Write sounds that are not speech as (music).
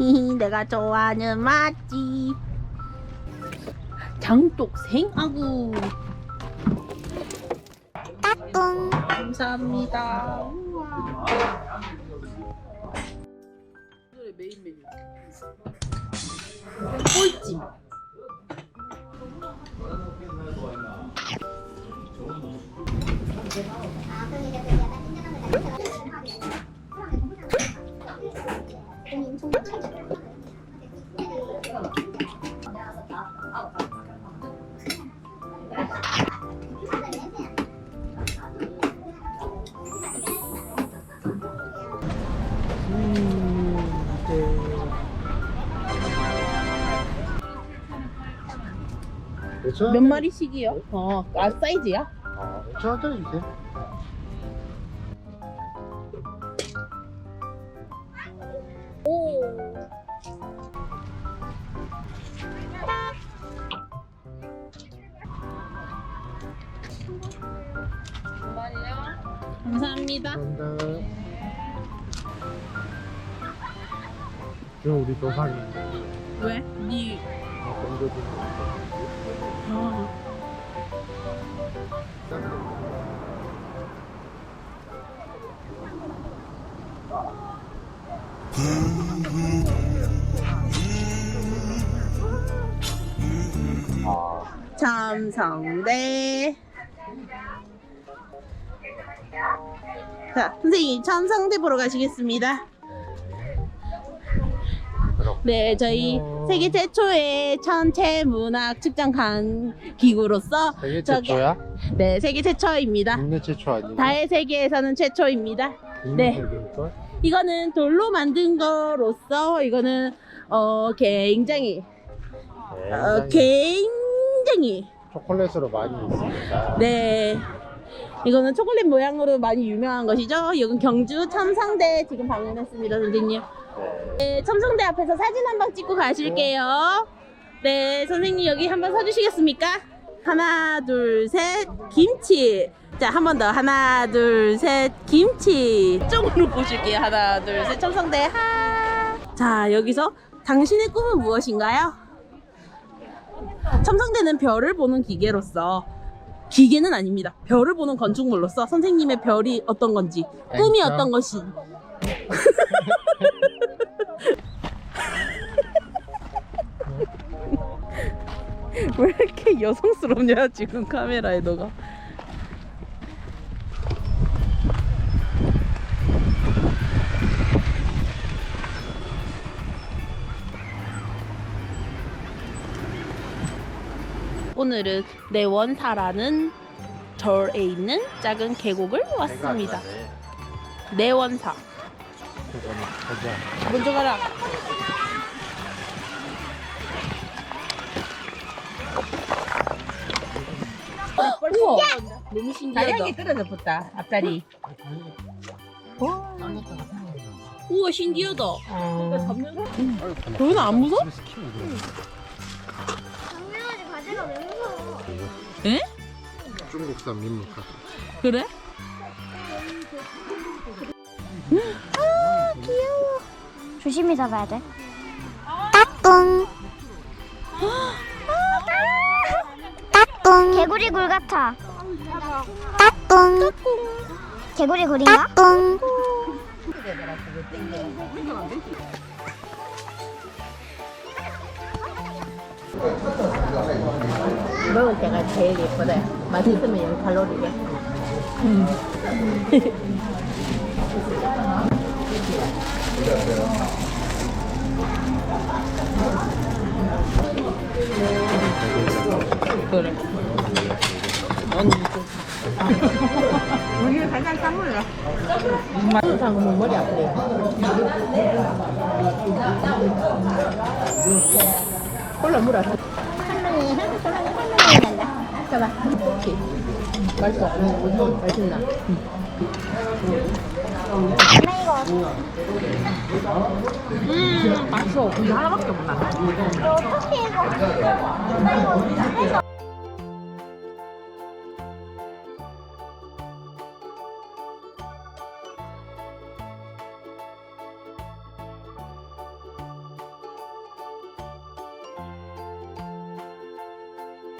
히히 (laughs) 내가 좋아하는 맛집. 장독 생 아구 따뚱 감사합니다. 우와. 오늘의 메인 메뉴 꼴찜 몇 마리씩이요? 어, 아 사이즈야? 아, 5천원짜리 주세요. 오. 감사합니다. 감사합니다. 지금 우리 조상이 왜? 니 건조주 어. 참성대. 자, 선생님 참성대 보러 가시겠습니다. 네, 저희 세계 최초의 천체 문학 측정 관 기구로서 세계 저기- 최초야? 네, 세계 최초입니다. 국내 최초 아니고? 다의 세계에서는 최초입니다. 국내 네. 최초일걸? 이거는 돌로 만든 거로서 이거는 어 굉장히 어, 굉장히 굉장히 초콜릿으로 많이 있습니다. 네. 이거는 초콜릿 모양으로 많이 유명한 것이죠. 이건 경주 첨성대 지금 방문했습니다, 선생님. 네, 첨성대 앞에서 사진 한 방 찍고 가실게요. 네, 선생님 여기 한번 서주시겠습니까? 하나, 둘, 셋, 김치. 자, 한 번 더. 하나, 둘, 셋, 김치. 쪽으로 보실게요. 하나, 둘, 셋, 첨성대 하. 자, 여기서 당신의 꿈은 무엇인가요? 첨성대는 별을 보는 기계로서 기계는 아닙니다. 별을 보는 건축물로서 선생님의 별이 어떤 건지 꿈이. 어떤 것이 (laughs) 왜 이렇게 여성스럽냐 지금 카메라에 너가 오늘은 내원사라는 절에 있는 작은 계곡을 왔습니다. 내원사. 그거는 가자. 먼저 가라. 우와, 너무 신기하다. 다리하게 떨어져 붙다 앞다리 우와, 신기하다. 어. 너는 안 무서워? 당연하지 가지가 왜 에? 중국산 민물카. 그래? 조심히 잡아야 돼 따뚱 따뚱 개구리 굴 같아 따뚱 개구리 굴인가? 따뚱 먹을 때가 제일 예쁘다. 맛있으면 영 칼로리야 그래. 언니 우리 간장 맛있는 거면 머리 아프네 콜라 물어. 할머니 할머니 할머니 잡아 오케이. 맛있어. 응, 맛있나? 이거 음 맛있어. 근데 하나밖에 없나? 어떻게 이거. 엄마 이거 해서